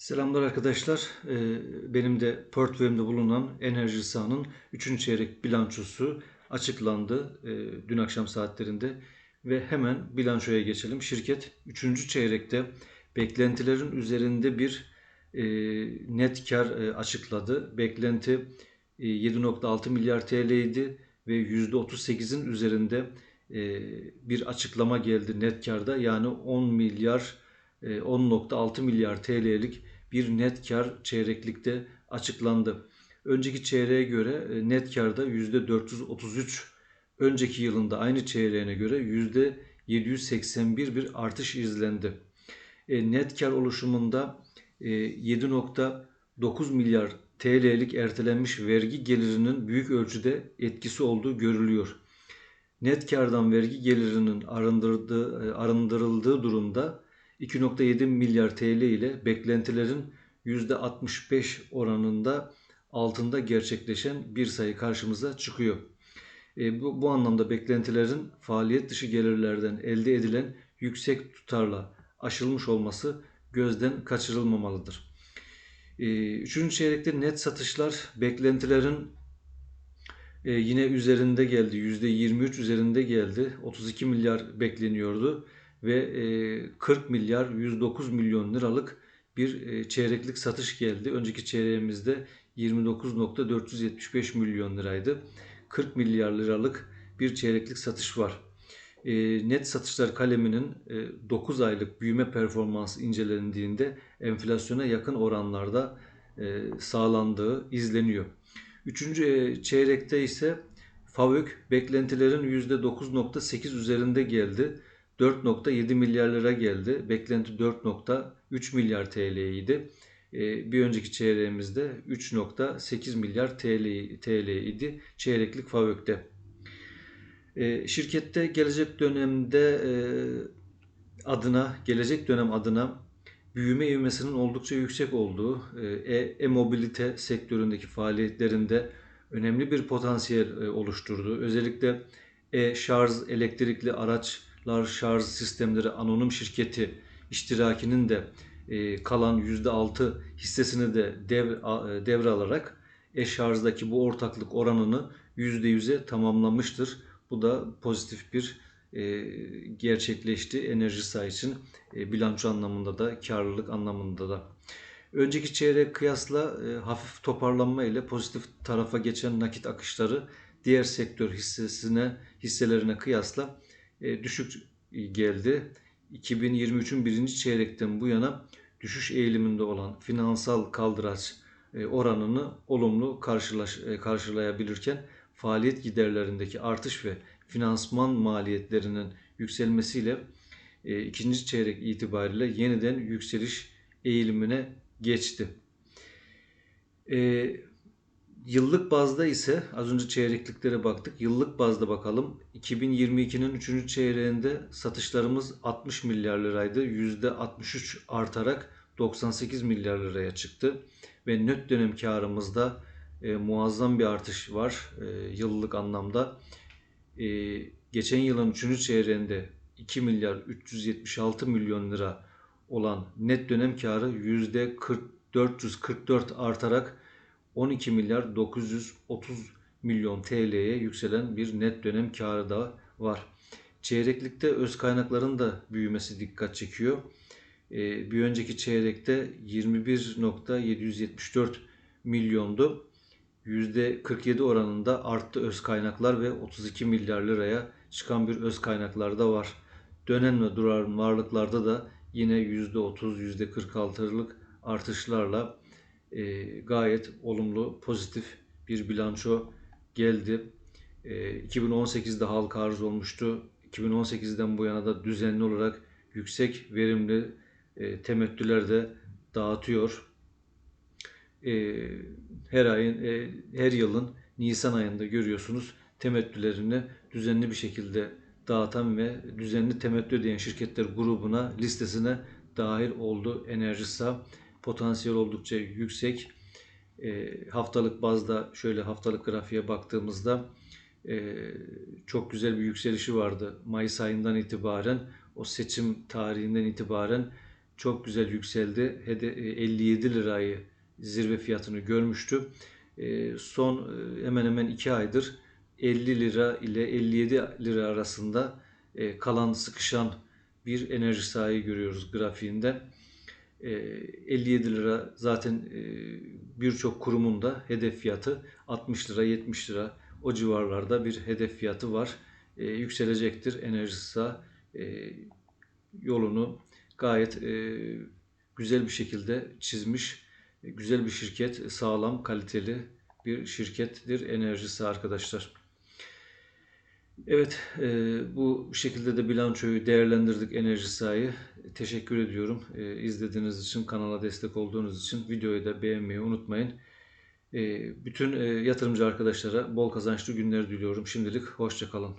Selamlar arkadaşlar. Ee, Benim de portföyümde bulunan Enerji Sağ'ın 3. çeyrek bilançosu açıklandı e, dün akşam saatlerinde ve hemen bilançoya geçelim. Şirket 3. çeyrekte beklentilerin üzerinde bir e, net kar e, açıkladı. Beklenti 7.6 milyar TL idi ve %38'in üzerinde bir açıklama geldi net karda. Yani 10 milyar 10.6 milyar TL'lik bir net kar çeyreklikte açıklandı. Önceki çeyreğe göre e, net karda %433, önceki yılında aynı çeyreğine göre %781 bir artış izlendi. E, net kar oluşumunda 7.9 e, milyar TL'lik ertelenmiş vergi gelirinin büyük ölçüde etkisi olduğu görülüyor. Net kardan vergi gelirinin arındırıldığı durumda 2.7 milyar TL ile beklentilerin %65 oranında altında gerçekleşen bir sayı karşımıza çıkıyor. E, bu, bu anlamda beklentilerin faaliyet dışı gelirlerden elde edilen yüksek tutarla aşılmış olması gözden kaçırılmamalıdır. E, üçüncü çeyrekte net satışlar beklentilerin e, yine üzerinde geldi. %23 üzerinde geldi. 32 milyar bekleniyordu ve 40 e, milyar 109 milyon liralık bir çeyreklik satış geldi. Önceki çeyreğimizde 29.475 milyon liraydı. 40 milyar liralık bir çeyreklik satış var. Net satışlar kaleminin 9 aylık büyüme performansı incelendiğinde enflasyona yakın oranlarda sağlandığı izleniyor. Üçüncü çeyrekte ise FAVÖK beklentilerin %9.8 üzerinde geldi. 4.7 milyar lira geldi. Beklenti 4.3 milyar TL idi. Ee, bir önceki çeyreğimizde 3.8 milyar TL, TL idi çeyreklik FAVÖK'te. Ee, şirkette gelecek dönemde e, adına, gelecek dönem adına büyüme ivmesinin oldukça yüksek olduğu e, e-mobilite sektöründeki faaliyetlerinde önemli bir potansiyel e, oluşturdu. Özellikle e-şarj elektrikli araç şarj sistemleri anonim şirketi iştirakinin de e, kalan %6 hissesini de dev, e, devralarak e-şarjdaki bu ortaklık oranını %100'e tamamlamıştır. Bu da pozitif bir e, gerçekleşti enerji saha için bilanço anlamında da karlılık anlamında da. Önceki çeyrek kıyasla hafif toparlanma ile pozitif tarafa geçen nakit akışları diğer sektör hissesine hisselerine kıyasla düşük geldi. 2023'ün birinci çeyrekten bu yana düşüş eğiliminde olan finansal kaldıraç e, oranını olumlu e, karşılayabilirken faaliyet giderlerindeki artış ve finansman maliyetlerinin yükselmesiyle ikinci çeyrek itibariyle yeniden yükseliş eğilimine geçti. Yıllık bazda ise az önce çeyrekliklere baktık. Yıllık bazda bakalım. 2022'nin 3. çeyreğinde satışlarımız 60 milyar liraydı. %63 artarak 98 milyar liraya çıktı. Ve net dönem karımızda e, muazzam bir artış var e, yıllık anlamda. E, geçen yılın 3. çeyreğinde 2 milyar 376 milyon lira olan net dönem karı %444 artarak 12 milyar 930 milyon TL'ye yükselen bir net dönem karı da var. Çeyreklikte öz kaynakların da büyümesi dikkat çekiyor. Ee, bir önceki çeyrekte 21.774 milyondu. %47 oranında arttı öz kaynaklar ve 32 milyar liraya çıkan bir öz kaynaklar da var. Dönen ve duran varlıklarda da yine %30, %46'lık artışlarla e, gayet olumlu, pozitif bir bilanço geldi. E, 2018'de halka arz olmuştu. 2018'den bu yana da düzenli olarak yüksek verimli e, temettüler de dağıtıyor. E, her ayın, e, her yılın Nisan ayında görüyorsunuz temettülerini düzenli bir şekilde dağıtan ve düzenli temettü ödeyen şirketler grubuna listesine dahil oldu Enerjisa potansiyel oldukça yüksek. E, haftalık bazda şöyle haftalık grafiğe baktığımızda e, çok güzel bir yükselişi vardı. Mayıs ayından itibaren o seçim tarihinden itibaren çok güzel yükseldi. Hede, e, 57 lirayı zirve fiyatını görmüştü. E, son e, hemen hemen 2 aydır 50 lira ile 57 lira arasında e, kalan sıkışan bir enerji sahayı görüyoruz grafiğinde. E, 57 lira zaten e, birçok kurumun da hedef fiyatı 60 lira 70 lira o civarlarda bir hedef fiyatı var. E, yükselecektir enerji saha e, yolunu gayet e, güzel bir şekilde çizmiş. Güzel bir şirket, sağlam, kaliteli bir şirkettir Enerjisa arkadaşlar. Evet, bu şekilde de bilançoyu değerlendirdik Enerjisa'yı. Teşekkür ediyorum e, izlediğiniz için, kanala destek olduğunuz için. Videoyu da beğenmeyi unutmayın. E, bütün e, yatırımcı arkadaşlara bol kazançlı günler diliyorum. Şimdilik hoşçakalın.